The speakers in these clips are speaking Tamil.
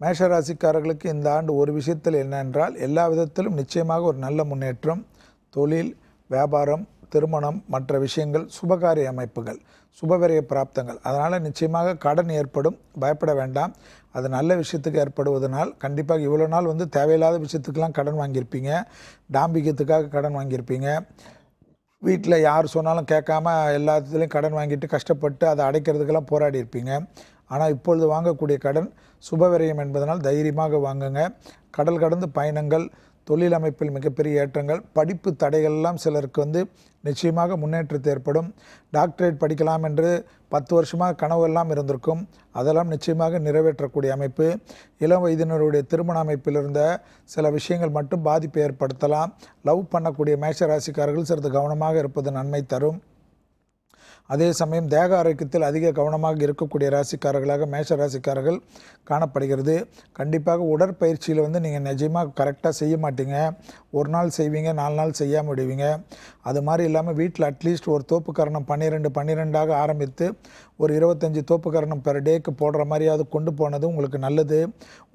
மேஷராசிக்காரர்களுக்கு இந்த ஆண்டு ஒரு விஷயத்தில் என்னென்றால் எல்லா விதத்திலும் நிச்சயமாக ஒரு நல்ல முன்னேற்றம் தொழில் வியாபாரம் திருமணம் மற்ற விஷயங்கள் சுபகாரிய அமைப்புகள் சுபவரிய பிராப்தங்கள். அதனால் நிச்சயமாக கடன் ஏற்படும் பயப்பட வேண்டாம். அது நல்ல விஷயத்துக்கு ஏற்படுவதனால் கண்டிப்பாக இவ்வளோ நாள் வந்து தேவையில்லாத விஷயத்துக்கெல்லாம் கடன் வாங்கியிருப்பீங்க. டாம்பிகத்துக்காக கடன் வாங்கியிருப்பீங்க. வீட்டில் யார் சொன்னாலும் கேட்காம எல்லாத்துலேயும் கடன் வாங்கிட்டு கஷ்டப்பட்டு அதை அடைக்கிறதுக்கெல்லாம் போராடி இருப்பீங்க. ஆனால் இப்பொழுது வாங்கக்கூடிய கடன் சுபவிரயம் என்பதனால் தைரியமாக வாங்குங்க. கடல் கடந்து பயணங்கள் தொழில் அமைப்பில் மிகப்பெரிய ஏற்றங்கள் படிப்பு தடைகள் எல்லாம் சிலருக்கு வந்து நிச்சயமாக முன்னேற்றத்தை ஏற்படும். டாக்டரேட் படிக்கலாம் என்று பத்து வருஷமாக கனவு எல்லாம் இருந்திருக்கும். அதெல்லாம் நிச்சயமாக நிறைவேற்றக்கூடிய அமைப்பு. இளம் வயதினருடைய திருமண அமைப்பில் இருந்த சில விஷயங்கள் மட்டும் பாதிப்பை ஏற்படுத்தலாம். லவ் பண்ணக்கூடிய மேஷ ராசிக்காரர்கள் சிறிது கவனமாக இருப்பது நன்மை தரும். அதே சமயம் தேக ஆரோக்கியத்தில் அதிக கவனமாக இருக்கக்கூடிய ராசிக்காரர்களாக மேஷ ராசிக்காரர்கள் காணப்படுகிறது. கண்டிப்பாக உடற்பயிற்சியில் வந்து நீங்கள் நிஜமாக கரெக்டாக செய்ய மாட்டீங்க. ஒரு நாள் செய்வீங்க நாலு நாள் செய்யாமல் விடுவீங்க. அது மாதிரி இல்லாமல் வீட்டில் அட்லீஸ்ட் ஒரு தோப்புக்கரணம் பன்னிரெண்டு பன்னிரெண்டாக ஆரம்பித்து ஒரு இருபத்தஞ்சி தோப்புக்கரணம் பெர் டேக்கு போடுற மாதிரியாவது கொண்டு போனது உங்களுக்கு நல்லது.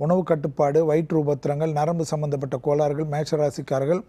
உணவு கட்டுப்பாடு வயிற்று உபத்திரங்கள் நரம்பு சம்பந்தப்பட்ட கோளாறுகள் மேஷராசிக்காரர்கள்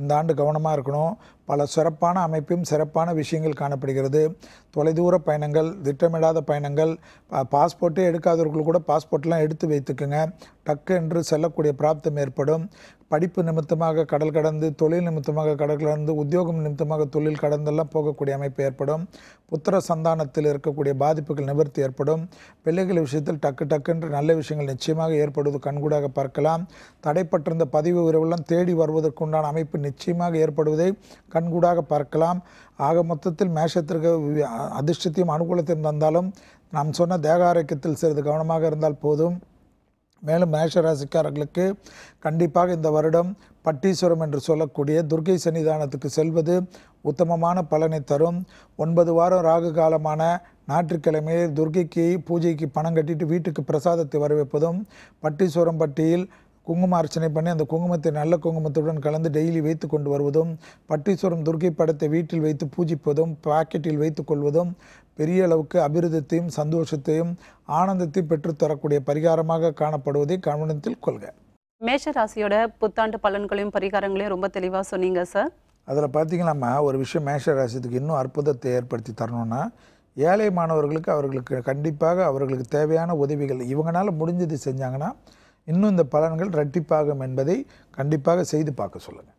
இந்த ஆண்டு கவனமாக இருக்கணும். பல சிறப்பான அமைப்பும் சிறப்பான விஷயங்கள் காணப்படுகிறது. தொலைதூர பயணங்கள் திட்டமிடாத பயணங்கள் பா- பாஸ்போர்ட்டே எடுக்காதவர்கள் கூட பாஸ்போர்ட்லாம் எடுத்து வைத்துக்குங்க. டக்கு என்று செல்லக்கூடிய பிராப்தம் ஏற்படும். படிப்பு நிமித்தமாக கடல் கடந்து தொழில் நிமித்தமாக கடல் கடந்து உத்தியோகம் நிமித்தமாக தொழில் கடந்தெல்லாம் போகக்கூடிய அமைப்பு ஏற்படும். புத்திர சந்தானத்தில் இருக்கக்கூடிய பாதிப்புகள் நிவர்த்தி ஏற்படும். பிள்ளைகள் விஷயத்தில் டக்கு டக்குன்று நல்ல விஷயங்கள் நிச்சயமாக ஏற்படுவது கண்கூடாக பார்க்கலாம். தடைப்பட்டிருந்த பதிவு உறவெல்லாம் தேடி வருவதற்குண்டான அமைப்பு நிச்சயமாக ஏற்படுவதை கண்கூடாக பார்க்கலாம். ஆக மொத்தத்தில் மேஷத்திற்கு அதிர்ஷ்டத்தையும் அனுகூலத்தையும் தந்தாலும் நாம் சொன்ன தேக ஆரோக்கியத்தில் சிறிது கவனமாக இருந்தால் போதும். மேலும் மேஷ ராசிக்காரர்களுக்கு கண்டிப்பாக இந்த வருடம் பட்டீஸ்வரம் என்று சொல்லக்கூடிய துர்க்கை சன்னிதானத்துக்கு செல்வது உத்தமமான பலனை தரும். ஒன்பது வாரம் ராகு காலமான ஞாயிற்றுக்கிழமையில் துர்க்கைக்கு பூஜைக்கு பணம் கட்டிட்டு வீட்டுக்கு பிரசாதத்தை வரவேற்பதும் பட்டீஸ்வரம் பட்டியில் குங்கும அர்ச்சனை பண்ணி அந்த குங்குமத்தை நல்ல குங்குமத்துடன் கலந்து டெய்லி வைத்து கொண்டு வருவதும் பட்டீஸ்வரம் துர்க்கை படத்தை வீட்டில் வைத்து பூஜிப்பதும் பாக்கெட்டில் வைத்து கொள்வதும் பெரிய அளவுக்கு அபிருதத்தையும் சந்தோஷத்தையும் ஆனந்தத்தையும் பெற்றுத்தரக்கூடிய பரிகாரமாக காணப்படுவதை கவனத்தில் கொள்க. மேஷ ராசியோட புத்தாண்டு பலன்களையும் பரிகாரங்களையும் ரொம்ப தெளிவாக சொன்னீங்க சார். அதில் பார்த்தீங்கன்னா ஒரு விஷயம் மேஷ ராசியத்துக்கு இன்னும் அற்புதத்தை ஏற்படுத்தி தரணும்னா ஏழை மாணவர்களுக்கு அவர்களுக்கு கண்டிப்பாக அவர்களுக்கு தேவையான உதவிகள் இவங்களால முடிஞ்சது செஞ்சாங்கன்னா இன்னும் இந்த பலன்கள் இரட்டிப்பாகும் என்பதை கண்டிப்பாக செய்து பார்க்க சொல்லுங்கள்